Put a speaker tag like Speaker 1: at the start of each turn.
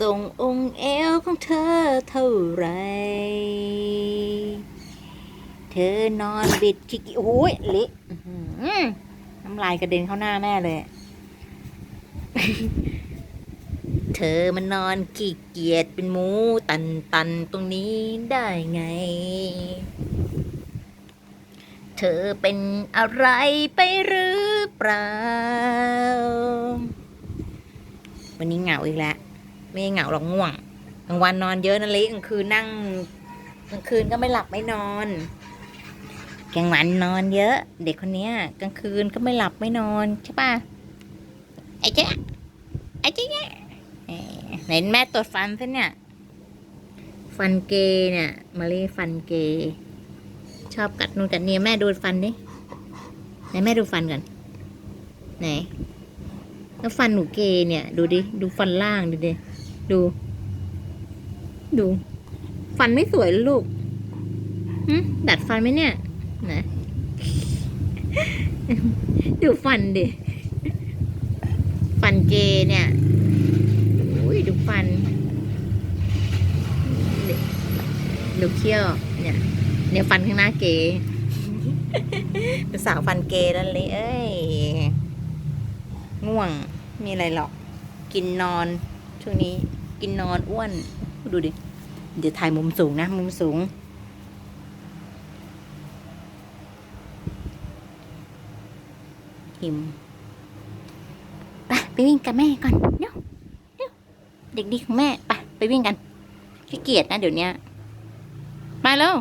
Speaker 1: ทรงองค์เอวของเธอเท่าไร เธอนอนบิดชิกิโอ้ยเละน้ำลายกระเด็นเข้าหน้าแม่เลย เธอมันนอนขี้เกียจเป็นหมูตันตันตรงนี้ได้ไง เธอเป็นอะไรไปหรือเปล่า วันนี้เหงาอีกแล้ว ไม่เหงาหรอกง่วงกลางวันนอนเยอะน่ะลิกลางคืนนั่งกลางคืนก็ไม่หลับไม่นอนกลางวันนอนเยอะ เด็กคนเนี้ยกลางคืนก็ไม่หลับไม่นอนใช่ปะไอ้เจ๊ไอ้เจ๊เอ่อไหนแม่ตรวจฟันซะเนี่ย ฟันเกย์เนี่ยมาลีฟันเกย์ชอบกัดนูนกัดเนี่ยแม่ดูฟันดิไหนแม่ดูฟันก่อนไหนแล้วฟันหนูเกย์เนี่ย ดูดิ ดูฟันล่างดูดิ ดู ดู ฟันไม่สวยลูกหึดัดฟันไหมเนี่ยไหนดูฟันดิ ฟันเก๋เนี่ยอุ้ยดูฟัน ดูเขี้ยว เนี่ย เนี่ยฟันข้างหน้าเกเป็นสาวฟันเกนั่นเลย เอ้ย ง่วง มีอะไรหรอก กินนอน ช่วงนี้กินนอนอ้วน ดูดิ เดี๋ยวถ่ายมุมสูงนะ มุมสูง หิมไปไปวิ่งกับแม่ก่อนเดี๋ยวเดี๋ยวเด็กดีของแม่ ไปไปวิ่งกันขี้เกียจนะเดี๋ยวนี้ไปแล้ว